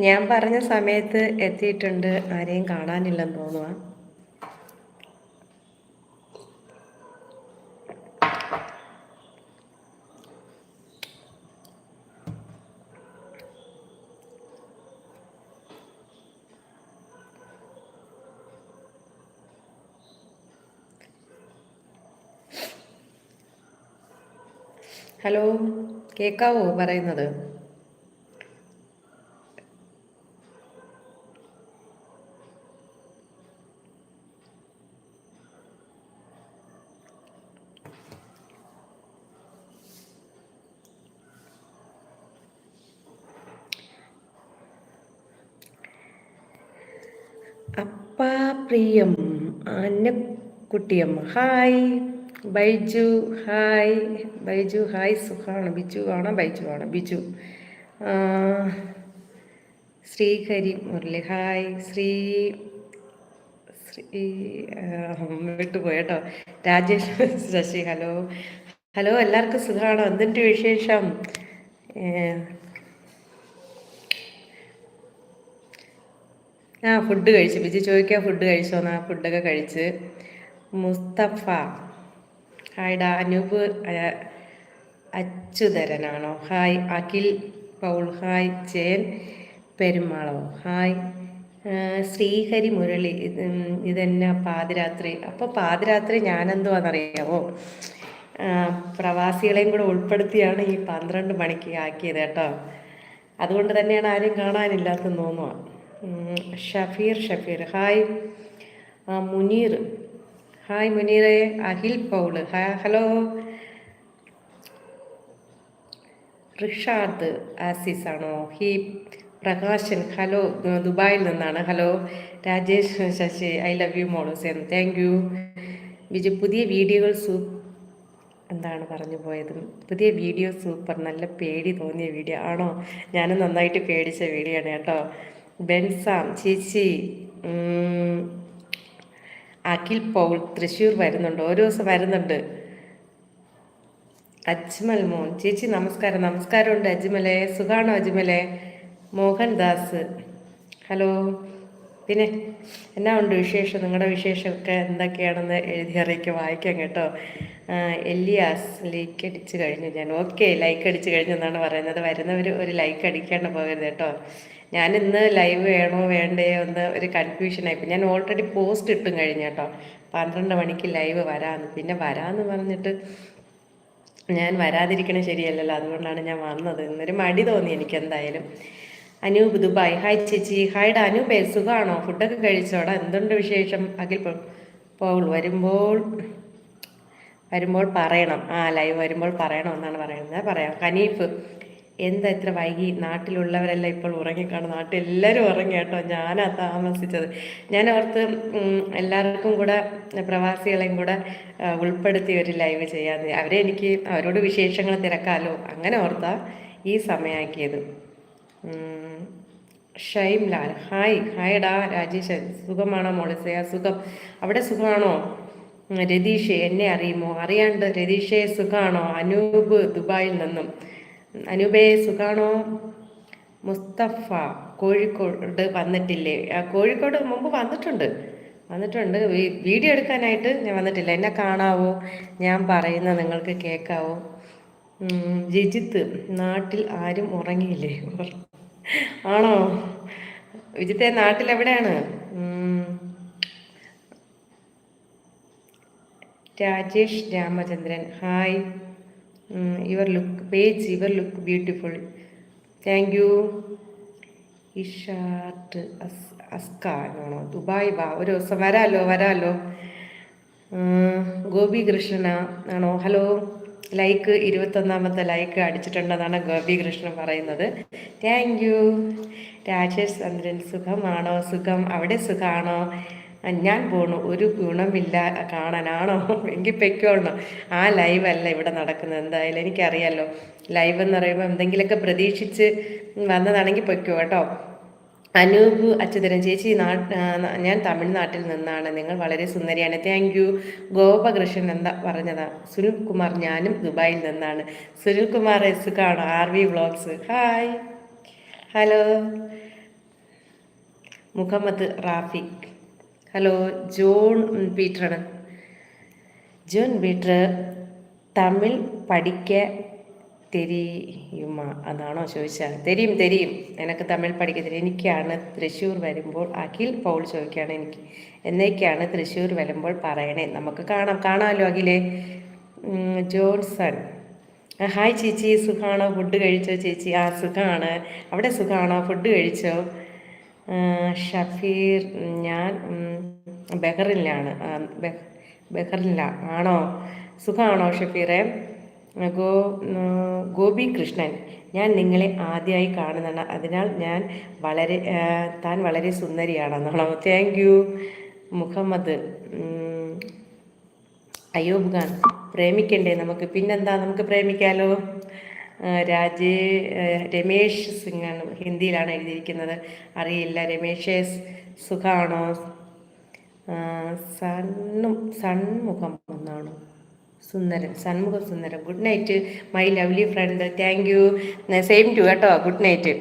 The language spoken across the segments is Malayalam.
ഞാൻ പറഞ്ഞ സമയത്ത് എത്തിയിട്ടുണ്ട്. ആരെയും കാണാനില്ലെന്ന് തോന്നുക ഹലോ കേൾക്കാവോ പറയുന്നത്? അപ്പാ Priyam അന്നക്കുട്ടിയമ്മ hi. Baiju hi. Baiju hi. സുഖാണ്. ബിജു ആണ്? ബൈജു ആണ്? ബിജു. ശ്രീഹരി മുരളി. ഹായ്. ശ്രീ ശ്രീ വിട്ടുപോയട്ടോ വിട്ടുപോയി രാജേഷ് ശശി. ഹലോ. ഹലോ എല്ലാവർക്കും സുഖമാണോ എന്തിന്റെ വിശേഷം? ആ ഫുഡ് കഴിച്ചു. ബിജി ചോദിക്കാൻ ഫുഡ് കഴിച്ചോന്ന് ആ ഫുഡൊക്കെ കഴിച്ച്. മുസ്തഫ. ഹായ്ഡാ അനൂപ് അച്യുതരനാണോ? ഹായ് അഖിൽ പൗൾ ഹായ് ജയൻ പെരുമാളോ ഹായ്. ശ്രീഹരി മുരളി ഇതെന്നാ പാതിരാത്രി? അപ്പോൾ പാതിരാത്രി ഞാനെന്തുവാണെന്നറിയാമോ പ്രവാസികളെയും കൂടെ ഉൾപ്പെടുത്തിയാണ് ഈ പന്ത്രണ്ട് മണിക്ക് ആക്കിയത് കേട്ടോ. അതുകൊണ്ട് തന്നെയാണ് ആരും കാണാനില്ലാത്തെന്ന് തോന്നുക ഷഫീർ ഷഫീർ. ഹായ്. മുനീർ. ഹായ് മുനീറെ. അഖിൽ പൗൾ. ഹലോ. റിഷാദ് ആസിസ് ആണോ ഹി പ്രകാശൻ. ഹലോ ദുബായിൽ നിന്നാണ്. Hello. Rajesh Sasi I love you മോളൂസേൻ. Thank you. Viju പുതിയ വീഡിയോകൾ സൂ എന്താണ് പറഞ്ഞു പോയത്? പുതിയ വീഡിയോ സൂപ്പർ. നല്ല പേടി തോന്നിയ വീഡിയോ. ആണോ? ഞാൻ നന്നായിട്ട് പേടിച്ച വീഡിയോ ആണ് കേട്ടോ. ബെൻസാം ചേച്ചി അഖിൽ പൗൾ തൃശ്ശൂർ വരുന്നുണ്ട്. ഓരോ ദിവസം വരുന്നുണ്ട്. അജ്മൽ മോൻ ചേച്ചി നമസ്കാരം. നമസ്കാരമുണ്ട് അജ്മലെ. സുഖാണോ അജ്മലെ? മോഹൻദാസ്. ഹലോ. പിന്നെ എന്നാ ഉണ്ട് വിശേഷം? നിങ്ങളുടെ വിശേഷമൊക്കെ എന്തൊക്കെയാണെന്ന് എഴുതി അറിയിക്കുക വായിക്കാം കേട്ടോ. എല്ലിയാസ് ലൈക്ക് അടിച്ച് കഴിഞ്ഞു ഞാൻ. ഓക്കെ ലൈക്ക് അടിച്ച് കഴിഞ്ഞു എന്നാണ് പറയുന്നത്. വരുന്നവർ ഒരു ലൈക്ക് അടിക്കാണ്ട് പോകരുത് കേട്ടോ. ഞാൻ ഇന്ന് ലൈവ് വേണോ വേണ്ടേ എന്ന് ഒരു കൺഫ്യൂഷനായി ഞാൻ ഓൾറെഡി പോസ്റ്റ് ഇട്ടും കഴിഞ്ഞു കേട്ടോ. പന്ത്രണ്ട് മണിക്ക് ലൈവ് വരാമെന്ന് പിന്നെ വരാമെന്ന് പറഞ്ഞിട്ട് ഞാൻ വരാതിരിക്കണ ശരിയല്ലല്ലോ. അതുകൊണ്ടാണ് ഞാൻ വന്നത്. ഇന്നൊരു മടി തോന്നി എനിക്ക് എന്തായാലും. അനൂപ് ദുബായ്. ഹായ് ചേച്ചി. ഹായ്ഡാ അനൂപേ സുഖമാണോ ഫുഡൊക്കെ കഴിച്ചോടാ. എന്തുണ്ട് വിശേഷം? അഖിൽ പോൾ. വരുമ്പോൾ വരുമ്പോൾ പറയണം. ആ ലൈവ് വരുമ്പോൾ പറയണം എന്നാണ് പറയുന്നത്. പറയാം. കനീഫ് എന്താ ഇത്ര വൈകി? നാട്ടിലുള്ളവരെല്ലാം ഇപ്പോൾ ഉറങ്ങിക്കാണും നാട്ടിലെല്ലാവരും ഉറങ്ങി കേട്ടോ ഞാനാ താമസിച്ചത്. ഞാൻ ഓർത്ത് എല്ലാവർക്കും കൂടെ പ്രവാസികളെയും കൂടെ ഉൾപ്പെടുത്തി ഒരു ലൈവ് ചെയ്യാന്ന്. അവരെ എനിക്ക് അവരോട് വിശേഷങ്ങൾ തിരക്കാലോ. അങ്ങനെ ഓർത്താ ഈ സമയമാക്കിയത് ഉം, ഷൈം ലാൽ ഹായ് ഹായ് ഡാ രാജേഷ്. സുഖമാണോ മോളിസയ സുഖം. അവിടെ സുഖമാണോ? രതീഷ് എന്നെ അറിയുമോ? അറിയാണ്ട് രതീഷെ സുഖമാണോ അനൂപ് ദുബായിൽ നിന്നും. അനൂപേ സുഖാണോ? മുസ്തഫ കോഴിക്കോട് വന്നിട്ടില്ലേ? കോഴിക്കോട് മുമ്പ് വന്നിട്ടുണ്ട്. വന്നിട്ടുണ്ട്. വീഡിയോ എടുക്കാനായിട്ട് ഞാൻ വന്നിട്ടില്ല. എന്നെ കാണാവോ? ഞാൻ പറയുന്ന നിങ്ങൾക്ക് കേൾക്കാവോ ജിജിത്ത് നാട്ടിൽ ആരും ഉറങ്ങിയില്ലേ? ആണോ? വിജിത്തെ നാട്ടിൽ എവിടെയാണ്? Rajesh Ramachandran. Hi. Your look page your look beautiful thank you ഇഷാർട്ട് അസ് അസ്കാനാണോ ദുബായ് വാ ഒരു ദിവസം വരാലോ വരാലോ. ഗോപി കൃഷ്ണന ആണോ? ഹലോ ലൈക്ക് ഇരുപത്തൊന്നാമത്തെ ലൈക്ക് അടിച്ചിട്ടുണ്ടെന്നാണ് ഗോപി കൃഷ്ണൻ പറയുന്നത്. താങ്ക് യു രാജേഷ് ചന്ദ്രൻ സുഖമാണോ? സുഖം. അവിടെ സുഖമാണോ ഞാൻ പോണു. ഒരു ഗുണമില്ല കാണാനാണോ? എങ്കിൽ പെക്കോളണം ആ ലൈവ് അല്ല ഇവിടെ നടക്കുന്നത്. എന്തായാലും എനിക്കറിയാലോ. ലൈവ് എന്ന് പറയുമ്പോൾ എന്തെങ്കിലുമൊക്കെ പ്രതീക്ഷിച്ച് വന്നതാണെങ്കിൽ പൊയ്ക്കോ കേട്ടോ. അനൂപ് അച്യുതരൻ ചേച്ചി ഞാൻ തമിഴ്നാട്ടിൽ നിന്നാണ്. നിങ്ങൾ വളരെ സുന്ദരിയാണ്. താങ്ക് യു ഗോപകൃഷ്ണൻ എന്താ പറഞ്ഞതാ? സുനിൽ കുമാർ ഞാനും ദുബായിൽ നിന്നാണ്. സുനിൽ കുമാർ എസ് കാണോ R V vlogs. Hi hello Muhammad Rafiq hello John പീറ്ററാണ്. John Peter Tamil പഠിക്ക തെരിയുമ അതാണോ ചോദിച്ചാൽ തെരിയും തെരിയും. എനിക്ക് തമിഴ് പഠിക്ക എനിക്കാണ് തൃശ്ശൂർ വരുമ്പോൾ അഖിൽ പൗൾ ചോദിക്കുകയാണ് എനിക്ക്. എന്നേക്കാണ് തൃശ്ശൂർ വരുമ്പോൾ പറയണേ. നമുക്ക് കാണാം. കാണാമല്ലോ അഖിലെ? ജോൺസൺ ഹായ് ചേച്ചി. സുഖാണോ? ഫുഡ് കഴിച്ചോ ചേച്ചി? ആ സുഖമാണ് അവിടെ സുഖമാണോ ഫുഡ് കഴിച്ചോ? ഷഫീർ ഞാൻ ബഹറിലാണ് ബഹറില്ല ആണോ? സുഖമാണോ ഷഫീറെ? ഗോ ഗോപി കൃഷ്ണൻ ഞാൻ നിങ്ങളെ ആദ്യമായി കാണുന്നതാണ്. അതിനാൽ ഞാൻ വളരെ താൻ വളരെ സുന്ദരിയാണെന്നാണോ? Thank you Muhammad Ayyub Khan. പ്രേമിക്കണ്ടേ നമുക്ക്? പിന്നെന്താ? നമുക്ക് പ്രേമിക്കാലോ? രാജേ രമേഷ് സിംഗ് ആണ് ഹിന്ദിയിലാണ് എഴുതിയിരിക്കുന്നത്. അറിയില്ല രമേഷ് സുഖാണോ? സണ്ണും സൺമുഖം എന്നാണ്? Sundaran Shanmugam Sundaram good night my lovely friend. Thank you. Same too കേട്ടോ. Good night.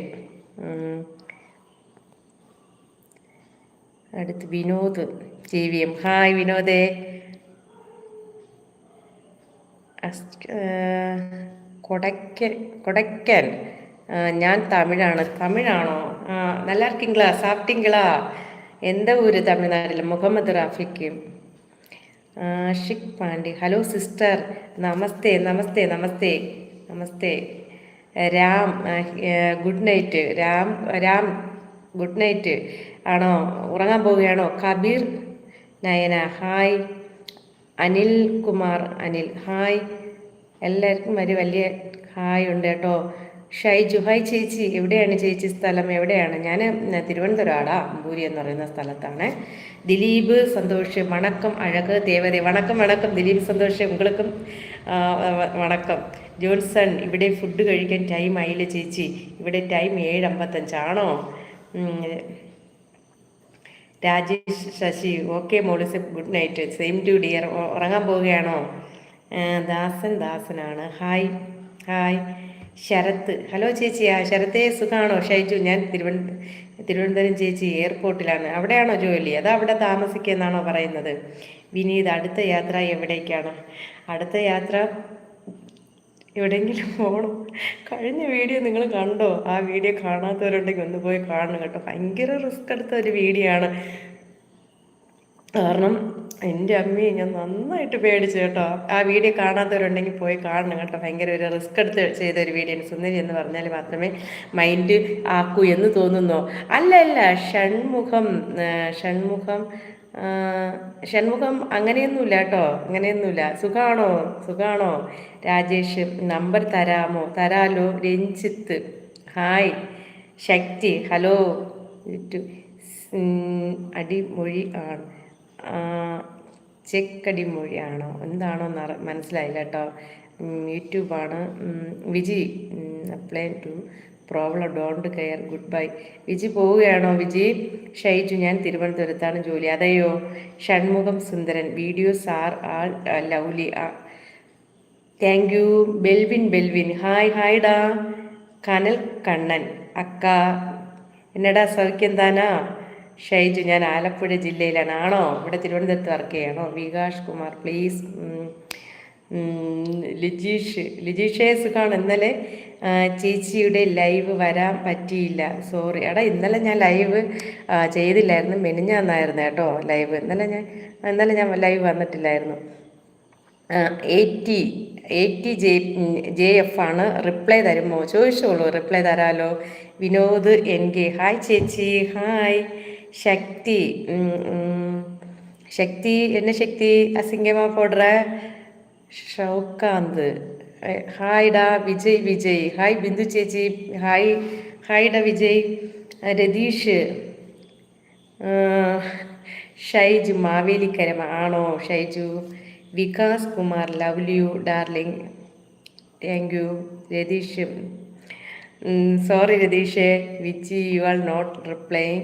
അടുത്ത് Vinod G V M. Hi വിനോദേ. കൊടക്കൻ കൊടക്കൻ ഞാൻ തമിഴാണ് തമിഴാണോ നല്ല இருக்கீங்களா சாப்பிட்டீங்களா எந்த ஊர் தமிழ்நாட்டில் Mohammed റാഫിക്ക് Schick Pandi hello sister നമസ്തേ നമസ്തേ നമസ്തേ നമസ്തേ Ram good night Ram Ram good night ആണോ ഉറങ്ങാൻ പോവുകയാണോ കബീർ നയന ഹായ് അനിൽ കുമാർ അനിൽ ഹായ് എല്ലാവർക്കും ഒരു വലിയ ഹായ് ഉണ്ട് കേട്ടോ. ഷൈ ജുഹായ് ചേച്ചി. എവിടെയാണ് ചേച്ചി സ്ഥലം? എവിടെയാണ്? ഞാൻ തിരുവനന്തപുരമാടാ അമ്പൂരി എന്ന് പറയുന്ന സ്ഥലത്താണ്. ദിലീപ് സന്തോഷ് വണക്കം അഴക് ദേവതേ വണക്കം വണക്കം ദിലീപ് സന്തോഷ് ഉങ്ങൾക്കും വണക്കം. ജോൺസൺ ഇവിടെ ഫുഡ് കഴിക്കാൻ ടൈം ആയില്ല ചേച്ചി? ഇവിടെ ടൈം ഏഴ് അമ്പത്തഞ്ചാണോ Rajesh Sasi okay mollis good night same too dear ഉറങ്ങാൻ പോവുകയാണോ? ദാസൻ ദാസനാണ്. ഹായ്. ഹായ്. ശരത്ത്. ഹലോ ചേച്ചി. ആ ശരത്തെ സുഖമാണോ ഷൈജു ഞാൻ തിരുവനന്ത തിരുവനന്തപുരം ചേച്ചി എയർപോർട്ടിലാണ്. അവിടെയാണോ ജോലി? അത് അവിടെ താമസിക്കുമെന്നാണോ പറയുന്നത്? വിനീത് അടുത്ത യാത്ര എവിടേക്കാണ്? അടുത്ത യാത്ര എവിടെയെങ്കിലും പോകണം കഴിഞ്ഞ വീഡിയോ നിങ്ങൾ കണ്ടോ? ആ വീഡിയോ കാണാത്തവരുണ്ടെങ്കിൽ ഒന്ന് പോയി കാണണം കേട്ടോ. ഭയങ്കര റിസ്ക് എടുത്ത ഒരു വീഡിയോ ആണ്. കാരണം എന്റെ അമ്മയെ ഞാൻ നന്നായിട്ട് പേടിച്ചു കേട്ടോ. ആ വീഡിയോ കാണാത്തവരുണ്ടെങ്കിൽ പോയി കാണണം കേട്ടോ. ഭയങ്കര ഒരു റിസ്ക് എടുത്ത് ചെയ്ത ഒരു വീഡിയോ സുന്ദരി എന്ന് പറഞ്ഞാൽ മാത്രമേ മൈൻഡ് ആക്കൂ എന്ന് തോന്നുന്നു. അല്ല അല്ല ഷൺമുഖം ഷൺമുഖം ഷൺമുഖം അങ്ങനെയൊന്നുമില്ല കേട്ടോ. അങ്ങനെയൊന്നുമില്ല. സുഖാണോ? സുഖാണോ? രാജേഷ് നമ്പർ തരാമോ? തരാലോ? രഞ്ജിത്ത് ഹായ്. ശക്തി ഹലോ അടിമൊഴി ആണ്. ചെക്കടിമൊഴിയാണോ? എന്താണോ മനസ്സിലായില്ല കേട്ടോ യൂട്യൂബാണ്. Viji apply to problem don't care good bye Viji പോവുകയാണോ? വിജി ഷൈജു ഞാൻ തിരുവനന്തപുരത്താണ് ജോലി. അതെയോ? Shanmugham Sundaran. Videos are all lovely thank you Belvin Belvin. Hi hi ഡാ. കനൽ കണ്ണൻ അക്ക. എന്നടാ സൗഖ്യം താനാ? ഷൈജു ഞാൻ ആലപ്പുഴ ജില്ലയിലാണ്. ആണോ? ഇവിടെ തിരുവനന്തപുരത്ത് വർക്ക് ചെയ്യണോ? വികാഷ് കുമാർ പ്ലീസ് ലിജീഷ് ലിജീഷേ സുഖാണ്. ഇന്നലെ ചേച്ചിയുടെ ലൈവ് വരാൻ പറ്റിയില്ല. സോറി എടാ ഇന്നലെ ഞാൻ ലൈവ് ചെയ്തില്ലായിരുന്നു. മെനിഞ്ഞാന്നായിരുന്നു കേട്ടോ ലൈവ് ഇന്നലെ ഞാൻ ഇന്നലെ ഞാൻ live വന്നിട്ടില്ലായിരുന്നു. Eighty eighty J J F ആണ്. റിപ്ലൈ തരുമോ? ചോദിച്ചോളൂ. റിപ്ലൈ തരാലോ. വിനോദ് എൻ കെ ഹായ് ചേച്ചി. ഹായ് ശക്തി ശക്തി എന്നെ ശക്തി അസിംഗമ പോടുற ഷൗക്കാന്ത്. ഹായ്ഡാ വിജയ് വിജയ്. ഹായ് ബിന്ദു ചേച്ചി ഹായ് ഹായ്ഡ വിജയ്. രതീഷ്. ഷൈജു മാവേലിക്കരമ ആണോ? Shaiju. Vikas Kumar love you darling. Thank you Ratheesh. Sorry രതീഷേ which you are not replying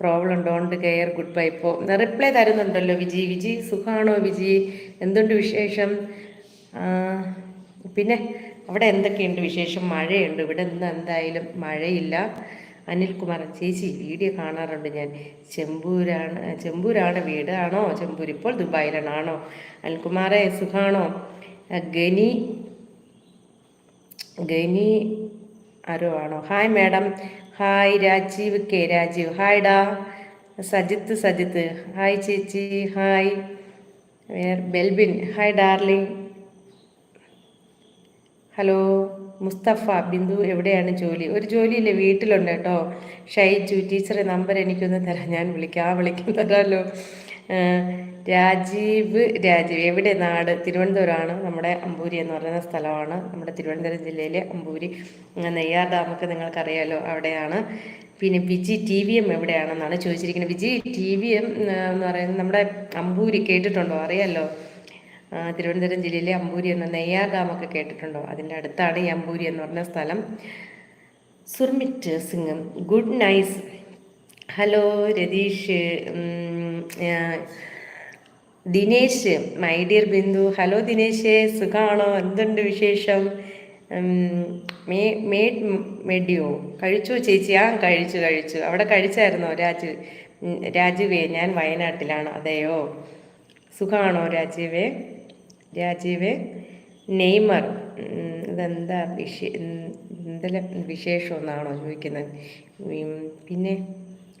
problem don't care good bye ഇപ്പോൾ റിപ്ലൈ തരുന്നുണ്ടല്ലോ വിജി. വിജി സുഖമാണോ വിജി? എന്തുണ്ട് വിശേഷം? പിന്നെ അവിടെ എന്തൊക്കെയുണ്ട് വിശേഷം? മഴയുണ്ട്. ഇവിടെ ഇന്ന് എന്തായാലും മഴയില്ല. അനിൽകുമാർ ചേച്ചി വീഡിയോ കാണാറുണ്ട് ഞാൻ. ചെമ്പൂരാണ് ചെമ്പൂരാണ് വീട് ആണോ? ചെമ്പൂർ ഇപ്പോൾ ദുബായിലാണ്? ആണോ അനിൽകുമാറെ സുഖാണോ? ഗനി ഗനി ആരോ ആണോ? Hi madam hi Rajeev K Rajeev hi ഡാ സജിത്ത് സജിത്ത്. ഹായ് ചേച്ചി. Hi Belbin. Hi darling hello Musthafa Bindu എവിടെയാണ് ജോലി? ഒരു ജോലിയില്ല? വീട്ടിലുണ്ട് കേട്ടോ. ഷൈജു ടീച്ചറെ നമ്പർ എനിക്കൊന്ന് തരാം. ഞാൻ വിളിക്കാം. ആ വിളിക്കാൻ തരാമല്ലോ രാജീവ് രാജീവ് എവിടെ നാട്? തിരുവനന്തപുരമാണ് നമ്മുടെ അമ്പൂരി എന്ന് പറയുന്ന സ്ഥലമാണ്. നമ്മുടെ തിരുവനന്തപുരം ജില്ലയിലെ അമ്പൂരി. നെയ്യാർ ഡാമൊക്കെ നിങ്ങൾക്കറിയാലോ അവിടെയാണ്. പിന്നെ വിജി ടി വി എം എവിടെയാണെന്നാണ് ചോദിച്ചിരിക്കുന്നത്. വിജി ടി വി എം എന്ന് പറയുന്നത് നമ്മുടെ അമ്പൂരി കേട്ടിട്ടുണ്ടോ? അറിയാലോ. തിരുവനന്തപുരം ജില്ലയിലെ അമ്പൂരി എന്ന നെയ്യാർ ഡാമൊക്കെ കേട്ടിട്ടുണ്ടോ? അതിന്റെ അടുത്താണ് ഈ അമ്പൂരി എന്ന് പറഞ്ഞ സ്ഥലം. Surmeet Singh good nice. Hello Ratheesh. Dinesh my dear Bindu. Hello Dinesh. സുഖമാണോ എന്തുണ്ട് വിശേഷം? മേ മേഡ് മെഡിയോ കഴിച്ചു ചേച്ചി? ആ കഴിച്ചു കഴിച്ചു. അവിടെ കഴിച്ചായിരുന്നോ രാജു? രാജുവേ ഞാൻ വയനാട്ടിലാണ്. അതെയോ? സുഖമാണോ രാജീവേ? രാജീവേ നെയ്മർ. ഇതെന്താ വിശേ എന്തെല്ലാം വിശേഷം എന്നാണോ ചോദിക്കുന്നത്? പിന്നെ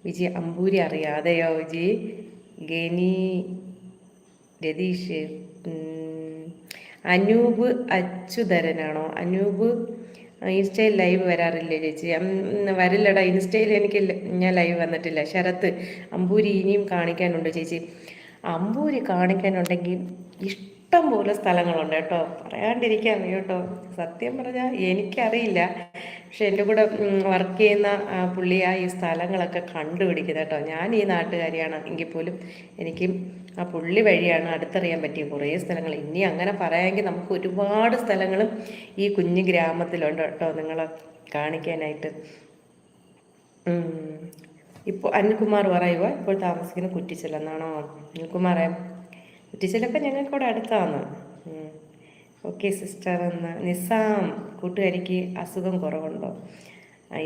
വിജി അമ്പൂരി അറിയാതെയോ വിജയ് ഗനി രതീഷ് അനൂപ് അച്യുതരനാണോ? അനൂപ് ഇൻസ്റ്റയിൽ ലൈവ് വരാറില്ലേ ചേച്ചി? വരില്ലടാ. ഇൻസ്റ്റയിൽ എനിക്ക് ഞാൻ ലൈവ് വന്നിട്ടില്ല. ശരത്ത് അമ്പൂരി ഇനിയും കാണിക്കാനുണ്ട് ചേച്ചി. അമ്പൂരി കാണിക്കാനുണ്ടെങ്കിൽ ഇഷ്ടം പോലെ സ്ഥലങ്ങളുണ്ട് കേട്ടോ. പറയാണ്ടിരിക്കാൻ കേട്ടോ. സത്യം പറഞ്ഞാൽ എനിക്കറിയില്ല. പക്ഷെ എന്റെ കൂടെ വർക്ക് ചെയ്യുന്ന പുള്ളിയാ ഈ സ്ഥലങ്ങളൊക്കെ കണ്ടുപിടിക്കുന്നത് കേട്ടോ. ഞാൻ ഈ നാട്ടുകാരിയാണ് എങ്കിൽ പോലും എനിക്ക് ആ പുള്ളി വഴിയാണ് അടുത്തറിയാൻ പറ്റിയ കുറേ സ്ഥലങ്ങൾ. ഇനി അങ്ങനെ പറയാമെങ്കിൽ നമുക്ക് ഒരുപാട് സ്ഥലങ്ങളും ഈ കുഞ്ഞു ഗ്രാമത്തിലുണ്ട് കേട്ടോ നിങ്ങളെ കാണിക്കാനായിട്ട്. ഇപ്പോൾ അനിൽകുമാർ പറയുക ഇപ്പോൾ താമസിക്കുന്ന കുറ്റിച്ചെല്ലെന്നാണോ അനിൽകുമാറേ കുറ്റിച്ചിലൊക്കെ ഞങ്ങൾക്കിവിടെ അടുത്താണ് ഓക്കെ സിസ്റ്റർ. എന്ന് നിസ്സാം കൂട്ടുകാരിക്ക് അസുഖം കുറവുണ്ടോ?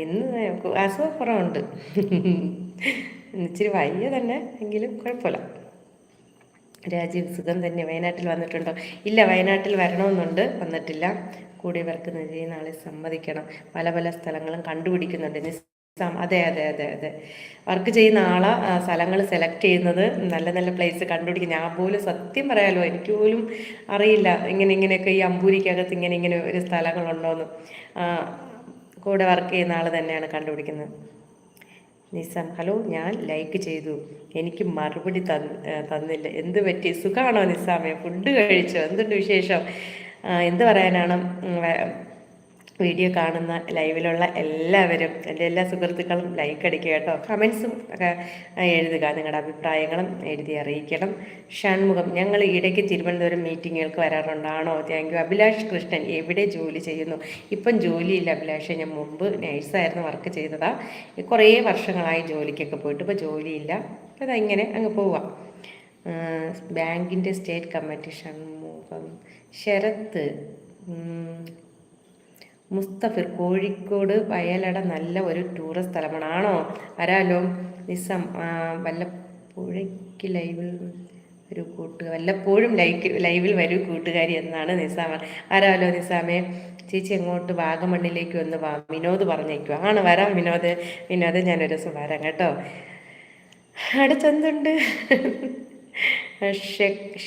ഇന്ന് അസുഖം കുറവുണ്ട്. ഇച്ചിരി വയ്യ തന്നെ എങ്കിലും കുഴപ്പമില്ല. രാജീവ് സുഖം തന്നെ വയനാട്ടിൽ വന്നിട്ടുണ്ടോ? ഇല്ല വയനാട്ടിൽ വരണമെന്നുണ്ട് വന്നിട്ടില്ല. കൂടിയവർക്ക് ഇവർക്ക് നാളെ സമ്മതിക്കണം. പല പല സ്ഥലങ്ങളും കണ്ടുപിടിക്കുന്നുണ്ട്. അതെ അതെ അതെ അതെ. വർക്ക് ചെയ്യുന്ന ആളെ. സ്ഥലങ്ങൾ സെലക്ട് ചെയ്യുന്നത് നല്ല നല്ല പ്ലേസ് കണ്ടുപിടിക്കും. ഞാൻ പോലും സത്യം പറയാലോ എനിക്ക് പോലും അറിയില്ല. ഇങ്ങനെ ഇങ്ങനെയൊക്കെ ഈ അമ്പൂരിക്കകത്ത് ഇങ്ങനെ ഇങ്ങനെ ഒരു സ്ഥലങ്ങളുണ്ടോയെന്ന് കൂടെ വർക്ക് ചെയ്യുന്ന ആൾ തന്നെയാണ് കണ്ടുപിടിക്കുന്നത്. നിസാം ഹലോ ഞാൻ ലൈക്ക് ചെയ്തു. എനിക്ക് മറുപടി തന്ന് തന്നില്ല. എന്ത് പറ്റി? സുഖമാണോ നിസാമേ? ഫുഡ് കഴിച്ചോ? എന്തുണ്ട് വിശേഷം? എന്ത് പറയാനാണ്? വീഡിയോ കാണുന്ന ലൈവിലുള്ള എല്ലാവരും എന്റെ എല്ലാ സുഹൃത്തുക്കളും ലൈക്ക് അടിക്കുക കേട്ടോ. കമൻസും ഒക്കെ എഴുതുക. നിങ്ങളുടെ അഭിപ്രായങ്ങളും എഴുതി അറിയിക്കണം. ഷൺമുഖം ഞങ്ങൾ ഇടയ്ക്ക് തിരുവനന്തപുരം മീറ്റിങ്ങുകൾക്ക് വരാറുണ്ടാണോ? താങ്ക് യു അഭിലാഷ് കൃഷ്ണൻ എവിടെ ജോലി ചെയ്യുന്നു? ഇപ്പം ജോലിയില്ല അഭിലാഷ്. ഞാൻ മുമ്പ് നേഴ്സായിരുന്നു വർക്ക് ചെയ്തതാണ് കുറേ വർഷങ്ങളായി ജോലിക്കൊക്കെ പോയിട്ട് ഇപ്പോൾ ജോലിയില്ല. അതങ്ങനെ അങ്ങ് പോവാം. ബാങ്കിന്റെ സ്റ്റേറ്റ് കമ്മിറ്റി ഷൺമുഖം. ശരത്ത് മുസ്തഫിർ കോഴിക്കോട് വയലട നല്ല ഒരു ടൂറിസ്റ്റ് സ്ഥലമാണ്. ആണോ വരാലോ നിസം വല്ലപ്പോഴേക്ക് ലൈവിൽ ഒരു കൂട്ടുകാർ വല്ലപ്പോഴും ലൈക്ക് ലൈവിൽ വരൂ കൂട്ടുകാരി എന്നാണ് നിസാമ. ആരാലോ നിസാമേ ചേച്ചി എങ്ങോട്ട് വാഗമണ്ണിലേക്ക് ഒന്ന് വാ വിനോദ് പറഞ്ഞേക്കുക ആണ് വരാം വിനോദ്. വിനോദ് ഞാനൊരു ദിവസം വരാം കേട്ടോ. അടുത്തെന്തുണ്ട്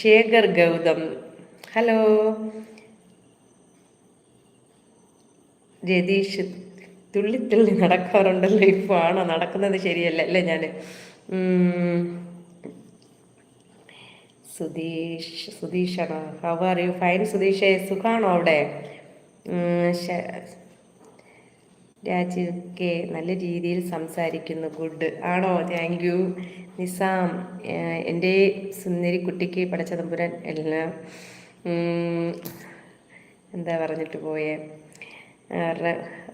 ശേഖർ ഗൗതം. ഹലോ. രതീഷ് തുള്ളി തുള്ളി നടക്കാറുണ്ടല്ലോ ഇപ്പോൾ ആണോ നടക്കുന്നത് ശരിയല്ല അല്ലേ ഞാൻ സുധീഷ് സുധീഷാണോ ഹൗ ആർ യു ഫൈൻ സുധീഷേ. സുഖാണോ അവിടെ? രാജീവ് കെ നല്ല രീതിയിൽ സംസാരിക്കുന്നു. ഗുഡ്. ആണോ? താങ്ക് യു നിസാം എന്റെ സുന്ദരി കുട്ടിക്ക് പടച്ചതമ്പുരൻ എല്ലാം എന്താ പറഞ്ഞിട്ട് പോയേ?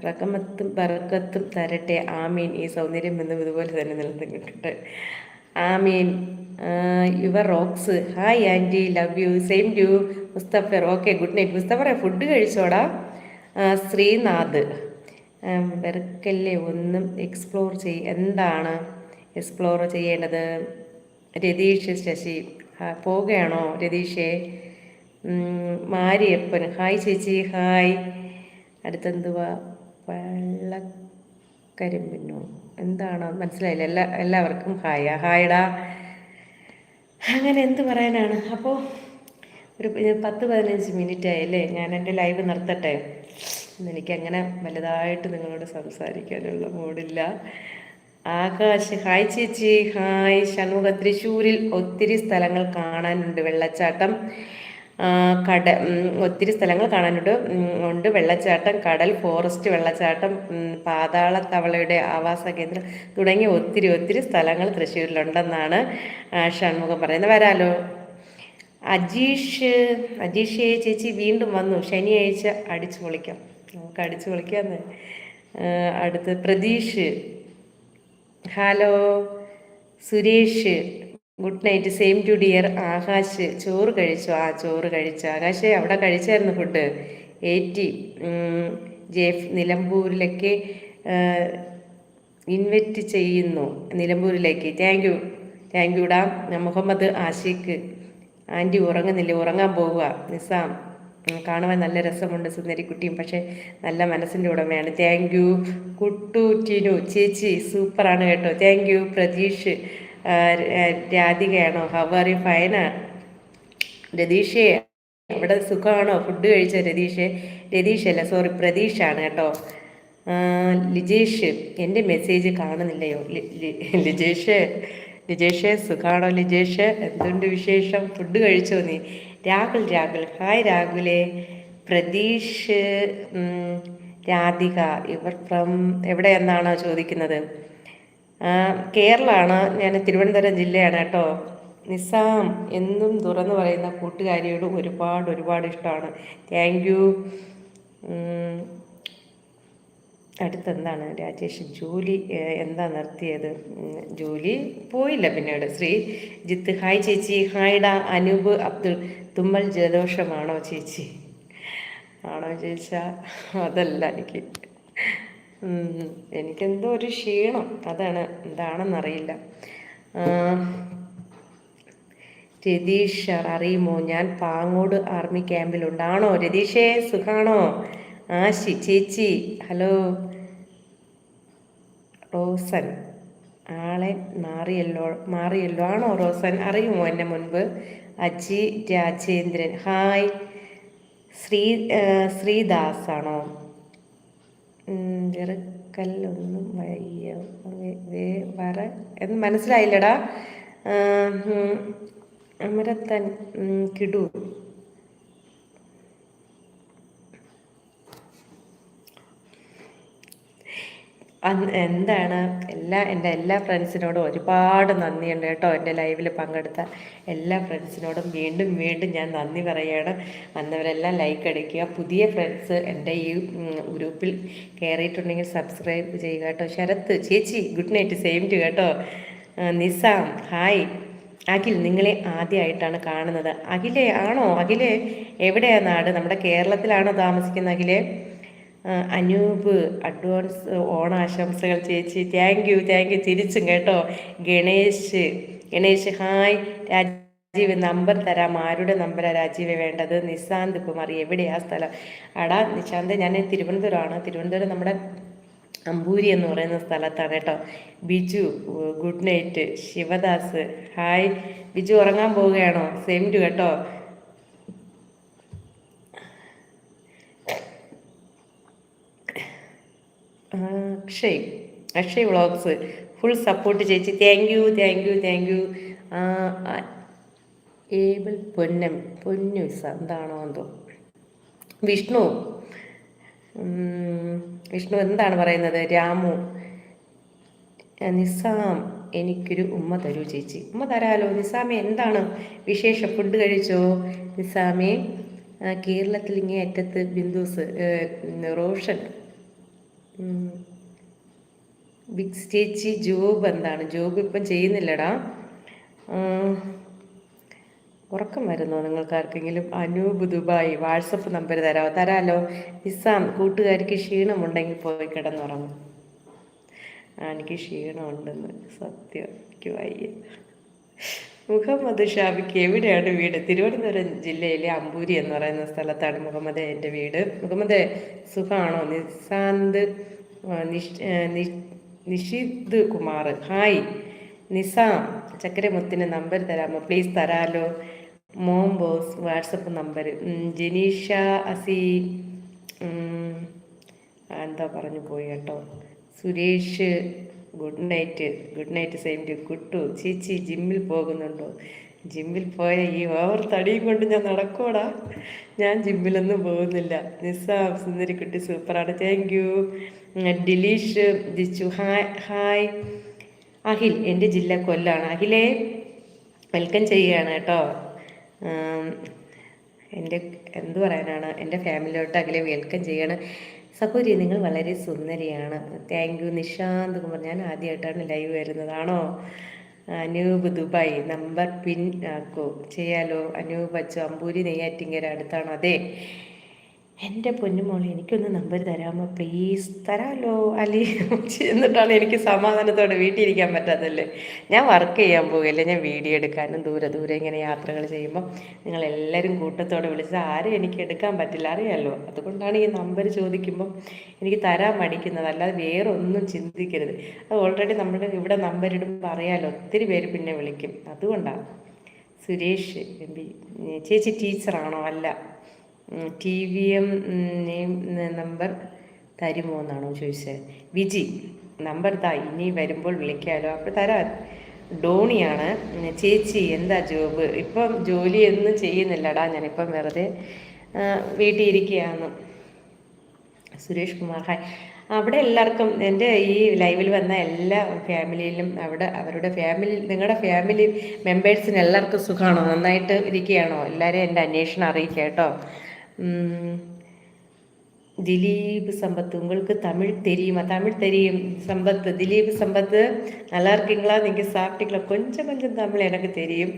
റകമത്തും ബറക്കത്തും തരട്ടെ. ആമീൻ. ഈ സൗന്ദര്യം എന്നും ഇതുപോലെ തന്നെ നിലനിൽക്കട്ടെ. ആമീൻ. Your rocks. Hi aunty. Love you. Same to Musthafar okay good night. മുസ്തഫറെ food കഴിച്ചോടാ? ശ്രീനാഥ്. വെറുക്കല്ലേ ഒന്നും എക്സ്പ്ലോർ ചെയ് എന്താണ് എക്സ്പ്ലോർ ചെയ്യേണ്ടത്? രതീഷ് ശശി. പോവുകയാണോ രതീഷേ? മാരിയപ്പൻ. ഹായ് ചേച്ചി. ഹായ്. അടുത്തെന്തുവാ? വെള്ളക്കരിമ്പിനോ? എന്താണ്? മനസ്സിലായില്ല. എല്ലാ എല്ലാവർക്കും ഹായ. ഹായടാ. അങ്ങനെ എന്ത് പറയാനാണ്? അപ്പോൾ ഒരു പത്ത് പതിനഞ്ച് മിനിറ്റ് ആയല്ലേ ഞാൻ എന്റെ ലൈവ് നിർത്തട്ടെ. എനിക്കങ്ങനെ വലുതായിട്ട് നിങ്ങളോട് സംസാരിക്കാനുള്ള മൂടില്ല ആകാശ് ഹായ് ചേച്ചി. ഹായ്. ഷൺമുഖ തൃശ്ശൂരിൽ ഒത്തിരി സ്ഥലങ്ങൾ കാണാനുണ്ട് വെള്ളച്ചാട്ടം. കട ഒത്തിരി സ്ഥലങ്ങൾ കാണാനുണ്ട്. ഉണ്ട്. വെള്ളച്ചാട്ടം കടൽ ഫോറസ്റ്റ് വെള്ളച്ചാട്ടം പാതാളത്തവളയുടെ ആവാസ കേന്ദ്രം തുടങ്ങിയ ഒത്തിരി ഒത്തിരി സ്ഥലങ്ങൾ തൃശ്ശൂരിലുണ്ടെന്നാണ് ഷൺമുഖം പറയുന്നത്. വരാലോ. അജീഷ് അജീഷ് ചേച്ചി വീണ്ടും വന്നു. ശനിയാഴ്ച അടിച്ചു പൊളിക്കാം. നമുക്ക് അടിച്ചു പൊളിക്കാന്ന്. അടുത്ത് Pratheesh. Hello. Suresh. Good night same too dear Akash. ചോറ് കഴിച്ചു? ആ ചോറ് കഴിച്ചു. ആകാശ് അവിടെ കഴിച്ചായിരുന്നു ഫുഡ് എയ്റ്റി ജെഫ് നിലമ്പൂരിലേക്ക് ഇൻവെറ്റ് ചെയ്യുന്നു. നിലമ്പൂരിലേക്ക്. താങ്ക് യു താങ്ക് യു ഡാം. മുഹമ്മദ് ആഷിഖ്. ആന്റി ഉറങ്ങുന്നില്ല? ഉറങ്ങാൻ പോവുക. നിസാം. കാണുവാൻ നല്ല രസമുണ്ട് സുന്ദരിക്കുട്ടിയും. പക്ഷേ നല്ല മനസ്സിന്റെ ഉടമയാണ്. Thank you Kuttu Tinu. ചേച്ചി സൂപ്പറാണ് കേട്ടോ. Thank you Pratheesh. രാധികയാണോ? യു ഫൈനാ രതീഷേ അവിടെ സുഖമാണോ? ഫുഡ് കഴിച്ച രതീഷ്? രതീഷ് അല്ല സോറി പ്രതീഷാണ് കേട്ടോ. ലിജേഷ് എന്റെ മെസ്സേജ് കാണുന്നില്ലയോ? ലിജേഷ് ലിജേഷ് സുഖാണോ ലിജേഷ്? എന്തുണ്ട് വിശേഷം? ഫുഡ് കഴിച്ചോ നീ? രാഹുൽ രാഹുൽ. ഹായ് രാഹുലെ. പ്രതീഷ് രാധിക. ഇവർ ഫ്രം എവിടെ എന്നാണോ ചോദിക്കുന്നത്? കേരളമാണ് ഞാൻ തിരുവനന്തപുരം ജില്ലയാണ് കേട്ടോ. നിസാം എന്നും തുറന്നു പറയുന്ന കൂട്ടുകാരിയോട് ഒരുപാട് ഒരുപാട് ഇഷ്ടമാണ്. താങ്ക് യു അടുത്തെന്താണ് രാജേഷ്? ജോലി എന്താ നിർത്തിയത്? ജോലി പോയില്ല പിന്നീട്. ശ്രീ ജിത്ത് ഹായ് ചേച്ചി. ഹായ്ഡ അനൂപ് അബ്ദുൾ. തുമ്മൽ ജലദോഷമാണോ ചേച്ചി? ആണോ ചേച്ചാ? അതല്ല എനിക്ക്. എനിക്കെന്തോ ഒരു ക്ഷീണം. അതാണ്. എന്താണെന്നറിയില്ല. രതീഷ് അറിയുമോ? ഞാൻ പാങ്ങോട് ആർമി ക്യാമ്പിലുണ്ടാണോ? രതീഷേ സുഖാണോ? ആശി ചേച്ചി ഹലോ. റോസൻ ആളെ മാറിയല്ലോ മാറിയല്ലോ. ആണോ റോസൻ? അറിയുമോ എന്നെ മുൻപ്? അജി രാജേന്ദ്രൻ. ഹായ്. ശ്രീ ശ്രീദാസ് ആണോ? വിറക്കല്ലൊന്നും വയ്യ വര എന്ന് മനസ്സിലായില്ലടാ. അമരത്തൻ കിടു. എന്താണ്? എല്ലാ എന്റെ എല്ലാ ഫ്രണ്ട്സിനോടും ഒരുപാട് നന്ദിയുണ്ട് കേട്ടോ എന്റെ ലൈവിൽ പങ്കെടുത്ത എല്ലാ ഫ്രണ്ട്സിനോടും. വീണ്ടും വീണ്ടും ഞാൻ നന്ദി പറയുകയാണ്. വന്നവരെല്ലാം ലൈക്ക് അടിക്കുക. പുതിയ ഫ്രണ്ട്സ് എന്റെ ഈ ഗ്രൂപ്പിൽ കയറിയിട്ടുണ്ടെങ്കിൽ സബ്സ്ക്രൈബ് ചെയ്യുക കേട്ടോ. ശരത്ത് ചേച്ചി ഗുഡ് നൈറ്റ് സെയിം ടു കേട്ടോ. നിസാം ഹായ് അഖിൽ നിങ്ങളെ ആദ്യമായിട്ടാണ് കാണുന്നത്. അഖിലേ ആണോ? അഖിലേ എവിടെയാണ് നാട്? നമ്മുടെ കേരളത്തിലാണോ താമസിക്കുന്ന അഖിലേ? അനൂപ് അഡ്വാൻസ് ഓണാശംസകൾ ചേച്ചി. താങ്ക് യു താങ്ക് യു തിരിച്ചും കേട്ടോ. ഗണേഷ് ഗണേഷ് ഹായ് രാജീവ് നമ്പർ തരാം. ആരുടെ നമ്പരാണ് രാജീവ് വേണ്ടത്? നിശാന്ത് കുമാർ എവിടെയാ സ്ഥലം? അടാ നിശാന്ത് ഞാൻ തിരുവനന്തപുരമാണ്. തിരുവനന്തപുരം നമ്മുടെ അമ്പൂരി എന്ന് പറയുന്ന സ്ഥലത്താണ് കേട്ടോ. Biju good night Sivadas hi Biju ഉറങ്ങാൻ പോവുകയാണോ? സെയിം ടു കേട്ടോ. Akshay Akshay vlogs. Full support ചേച്ചി. Thank you thank you thank you Abel Ponnam. പൊന്നു എന്താണോ എന്തോ. വിഷ്ണു. വിഷ്ണു എന്താണ് പറയുന്നത്? രാമു. നിസാം എനിക്കൊരു ഉമ്മ തരൂ ചേച്ചി. ഉമ്മ തരാലോ? നിസാമി എന്താണ് വിശേഷം? ഫുഡ് കഴിച്ചോ? നിസാമി കേരളത്തിൽ ഇങ്ങേ അറ്റത്ത് ബിന്ദുസ് റോഷൻ. ബിഗ് സ്റ്റേച്ചി ജോബ് എന്താണ്? ജോബ് ഇപ്പം ചെയ്യുന്നില്ലടാ. ഉറക്കം വരുന്നോ നിങ്ങൾക്ക് ആർക്കെങ്കിലും അനൂപ് ദുബായ് വാട്സപ്പ് നമ്പർ തരാമോ തരാമല്ലോ നിസാം കൂട്ടുകാർക്ക് ക്ഷീണമുണ്ടെങ്കിൽ പോയി കിടന്നുറങ്ങും. ആ എനിക്ക് ക്ഷീണമുണ്ടെന്ന് സത്യം എനിക്ക് മുഹമ്മദ് ഷാബിക്ക് എവിടെയാണ് വീട്? തിരുവനന്തപുരം ജില്ലയിലെ അമ്പൂരി എന്ന് പറയുന്ന സ്ഥലത്താണ് മുഹമ്മദ് എന്റെ വീട്. മുഹമ്മദ് സുഖമാണോ നിസാന്ത് നിഷ് നിഷിദ് കുമാർ. ഹായ് നിസാം ചക്കരമുത്തിന് നമ്പർ തരാമോ? Please തരാലോ. Mom boss WhatsApp number. Janeesha അസി എന്താ പറഞ്ഞു പോയി കേട്ടോ? Suresh good night good night same to Kuttu ചേച്ചി ജിമ്മിൽ പോകുന്നുണ്ടോ? ജിമ്മിൽ പോയ ഈ ഓവർ തടിയും കൊണ്ട് ഞാൻ നടക്കൂടാ. ഞാൻ ജിമ്മിലൊന്നും പോകുന്നില്ല. നിസ്സാം സുന്ദരിക്കുട്ടി സൂപ്പറാണ് thank you Dileesh Dichu hi hi. Akhil എന്റെ ജില്ല കൊല്ലാണ്. അഖിലേ വെൽക്കം ചെയ്യുകയാണ് കേട്ടോ. എന്റെ എന്ത് പറയാനാണ്? എന്റെ ഫാമിലിയോട്ട് അഖിലെ വെൽക്കം ചെയ്യാണ്. സഹോദരി നിങ്ങൾ വളരെ സുന്ദരിയാണ്. Thank you Nishanth Kumar. ഞാൻ ആദ്യമായിട്ടാണ് ലൈവ് വരുന്നതാണോ അനൂപ് ദുബായ്. നമ്പർ പിൻ ആക്കോ. ചെയ്യാലോ? അനൂപ് അച്ചു അമ്പൂരി നെയ്യാറ്റിങ്കര. അടുത്താണ്? അതെ. എന്റെ പൊന്നുമോളെ എനിക്കൊന്ന് നമ്പർ തരാമോ? പ്ലീസ് തരാമല്ലോ അലി. എന്നിട്ടാണ് എനിക്ക് സമാധാനത്തോടെ വീട്ടിലിരിക്കാൻ പറ്റാത്തല്ലേ ഞാൻ വർക്ക് ചെയ്യാൻ പോകില്ല ഞാൻ വീഡിയോ എടുക്കാനും ദൂരെ ദൂരെ ഇങ്ങനെ യാത്രകൾ ചെയ്യുമ്പോൾ നിങ്ങളെല്ലാവരും കൂട്ടത്തോടെ വിളിച്ച് ആരും എനിക്ക് എടുക്കാൻ പറ്റില്ല അറിയാമല്ലോ അതുകൊണ്ടാണ് ഈ നമ്പർ ചോദിക്കുമ്പോൾ എനിക്ക് തരാൻ മടിക്കുന്നത്. അല്ലാതെ വേറെ ഒന്നും ചിന്തിക്കരുത്. അത് ഓൾറെഡി നമ്മുടെ ഇവിടെ നമ്പർ ഇടുമ്പോൾ അറിയാമല്ലോ ഒത്തിരി പേര് പിന്നെ വിളിക്കും. അതുകൊണ്ടാണ് സുരേഷ് ചേച്ചി ടീച്ചറാണോ അല്ല. T V M name number തരുമോ എന്നാണോ ചോദിച്ചത്. വിജി നമ്പർ താ ഇനി വരുമ്പോൾ വിളിക്കാമല്ലോ അപ്പോൾ തരാം. ഡോണിയാണ്. ചേച്ചി എന്താ ജോബ്? ഇപ്പം ജോലിയൊന്നും ചെയ്യുന്നില്ലടാ ഞാനിപ്പം വെറുതെ വീട്ടിൽ ഇരിക്കുകയാണ്. സുരേഷ് കുമാർ ഹായ്. അവിടെ എല്ലാവർക്കും എന്റെ ഈ ലൈവിൽ വന്ന എല്ലാ ഫാമിലിയിലും അവിടെ അവരുടെ ഫാമിലി നിങ്ങളുടെ ഫാമിലി മെമ്പേഴ്സിന് എല്ലാവർക്കും സുഖമാണോ? നന്നായിട്ട് ഇരിക്കുകയാണോ? എല്ലാവരെയും എന്റെ അന്വേഷണം അറിയിക്കുക കേട്ടോ. திலீப் சம்பத் உங்களுக்கு தமிழ் தெரியுமா தமிழ் தெரியும் சம்பத் திலீப் சம்பத் நல்லா இருக்கீங்களா நீங்கள் சாப்பிட்டீங்களா கொஞ்சம் கொஞ்சம் தமிழ் எனக்கு தெரியும்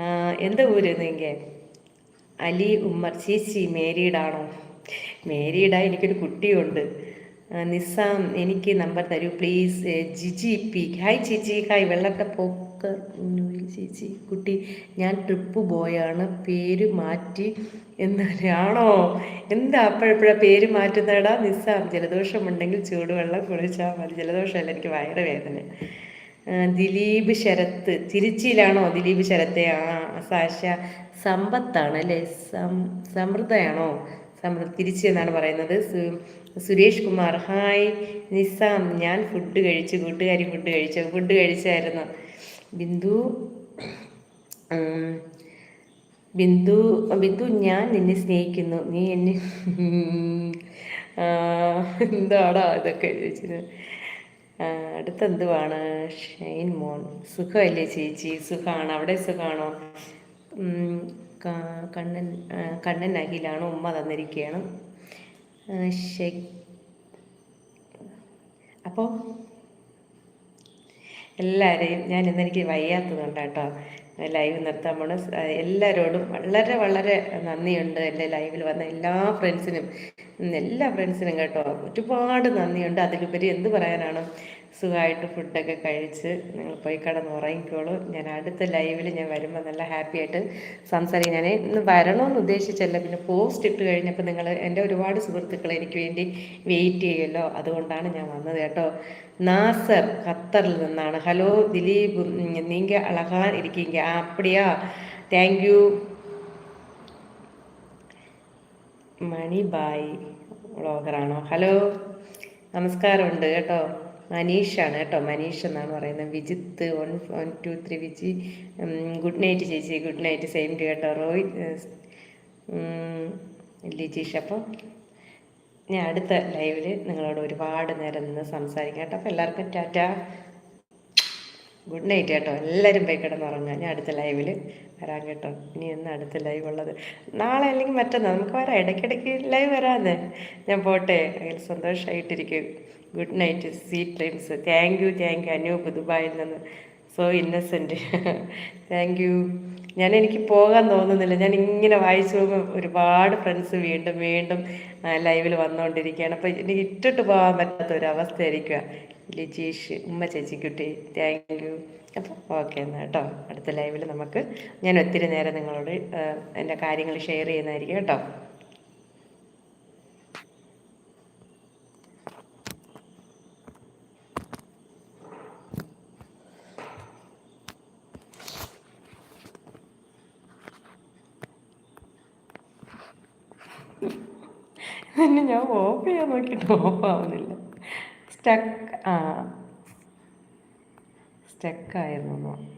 ஆஹ் எந்த ஊர் நீங்கள் അലി ഉമ്മർ ചേച്ചി മേരീഡാണോ മേരീഡാ എനിക്കൊരു കുട്ടിയുണ്ട് ആ, നിസാം എനിക്ക് നമ്പർ തരൂ പ്ലീസ് ജിജി പി ഹായ് ചേച്ചി ഹായ് വെള്ളത്തെ ഉണ്ണുവിൽ ചേച്ചി കുട്ടി ഞാൻ ട്രിപ്പ് ബോയാണ് പേര് മാറ്റി എന്നാണോ എന്താ അപ്പോഴെപ്പോഴാ പേര് മാറ്റുന്നടാ നിസ്സാം. ജലദോഷമുണ്ടെങ്കിൽ ചൂടുവെള്ളം കുളിച്ചാൽ മതി. ജലദോഷമല്ല എനിക്ക് വയറ് വേദന. ദിലീപ് ശരത്ത്. തിരുച്ചിയിലാണോ ദിലീപ് ശരത്തെ? ആ സാശ. സമ്പത്താണ് അല്ലേ? സം സമൃദ്ധയാണോ? സമൃദ്ധ തിരിച്ചു എന്നാണ് പറയുന്നത്. സുരേഷ് കുമാർ. ഹായ്. നിസാം ഞാൻ ഫുഡ് കഴിച്ചു. കൂട്ടുകാരി ഫുഡ് കഴിച്ചു. ഫുഡ് കഴിച്ചായിരുന്നു. ബിന്ദു ബിന്ദു ബിന്ദു ഞാൻ നിന്നെ സ്നേഹിക്കുന്നു. നീ എന്നെ എന്താടാ ഇതൊക്കെ ചോദിച്ചത്? അടുത്ത എന്തുവാണ് ഷൈൻ മോൻ സുഖമല്ലേ ചേച്ചി? സുഖമാണ് അവിടെ സുഖമാണോ കണ്ണൻ കണ്ണൻ അഖിലാണ് ഉമ്മ തന്നിരിക്കുകയാണ് അപ്പോൾ എല്ലാവരെയും ഞാൻ ഇന്ന് എനിക്ക് വയ്യാത്തതുകൊണ്ട് കേട്ടോ ലൈവ് നിർത്താൻ പോണ. എല്ലാവരോടും വളരെ വളരെ നന്ദിയുണ്ട് എന്റെ ലൈവിൽ വന്ന എല്ലാ ഫ്രണ്ട്സിനും എല്ലാ ഫ്രണ്ട്സിനും കേട്ടോ ഒരുപാട് നന്ദിയുണ്ട്. അതിലുപരി എന്ത് പറയാനാണ്? സുഖമായിട്ട് ഫുഡൊക്കെ കഴിച്ച് നിങ്ങൾ പോയി കിടന്ന് ഉറങ്ങിക്കോളൂ. ഞാൻ അടുത്ത ലൈവിൽ ഞാൻ വരുമ്പോൾ നല്ല ഹാപ്പി ആയിട്ട് സംസാരിക്കും. ഞാൻ ഇന്ന് വരണമെന്ന് ഉദ്ദേശിച്ചല്ല പിന്നെ പോസ്റ്റ് ഇട്ട് കഴിഞ്ഞപ്പോൾ നിങ്ങൾ എന്റെ ഒരുപാട് സുഹൃത്തുക്കൾ എനിക്ക് വേണ്ടി വെയിറ്റ് ചെയ്യുമല്ലോ. അതുകൊണ്ടാണ് ഞാൻ വന്നത് കേട്ടോ. നാസർ ഖത്തറിൽ നിന്നാണ്. ഹലോ ദിലീപ് നീങ്ക അളകാൻ ഇരിക്കീങ്ക. ആ അപ്പടിയാ. താങ്ക് യു മണിബായി വ്ളോഗറാണോ? ഹലോ നമസ്കാരമുണ്ട് കേട്ടോ. മനീഷാണ് കേട്ടോ. മനീഷ് എന്നാണ് പറയുന്നത്. Vijith one one two three Viji good night ചേച്ചി ഗുഡ് നൈറ്റ് സെയിം ടു കേട്ടോ. റോയ് ലിജീഷ്. അപ്പം ഞാൻ അടുത്ത ലൈവിൽ നിങ്ങളോട് ഒരുപാട് നേരം നിന്ന് സംസാരിക്കാം കേട്ടോ. അപ്പോൾ എല്ലാവർക്കും ടാറ്റ. ഗുഡ് നൈറ്റ് കേട്ടോ. എല്ലാവരും പോയി കിടന്നുറങ്ങാം. ഞാൻ അടുത്ത ലൈവിൽ വരാൻ കേട്ടോ. ഇനി എന്ന് അടുത്ത ലൈവ് ഉള്ളത്. നാളെ അല്ലെങ്കിൽ മറ്റന്നാൾ. നമുക്ക് വരാം. ഇടയ്ക്കിടയ്ക്ക് ലൈവ് വരാമെന്ന്. ഞാൻ പോട്ടെ. അതിൽ സന്തോഷമായിട്ടിരിക്കും good night sweet dreams thank you thank you Anoop ദുബായിൽ നിന്ന്. സോ ഇന്നസെന്റ് താങ്ക് യു ഞാൻ എനിക്ക് പോകാൻ തോന്നുന്നില്ല. ഞാൻ ഇങ്ങനെ വായിച്ചു പോകുമ്പോൾ ഒരുപാട് ഫ്രണ്ട്സ് വീണ്ടും വീണ്ടും ലൈവിൽ വന്നുകൊണ്ടിരിക്കുകയാണ്. അപ്പോൾ എനിക്ക് ഇട്ടിട്ട് പോകാൻ പറ്റാത്ത ഒരു അവസ്ഥയായിരിക്കുക ലിജീഷ് ഉമ്മ ചേച്ചിക്കുട്ടി താങ്ക് യു അപ്പോൾ ഓക്കെ എന്നാൽ കേട്ടോ. അടുത്ത ലൈവിൽ നമുക്ക് ഞാൻ ഒത്തിരി നേരം നിങ്ങളോട് എന്റെ കാര്യങ്ങൾ ഷെയർ ചെയ്യുന്നതായിരിക്കും കേട്ടോ. തന്നെ ഞാൻ ഓഫ് ചെയ്യാൻ നോക്കിയിട്ട് ഓഫ് ആവുന്നില്ല. സ്റ്റക്ക് ആ. സ്റ്റക്കായിരുന്നു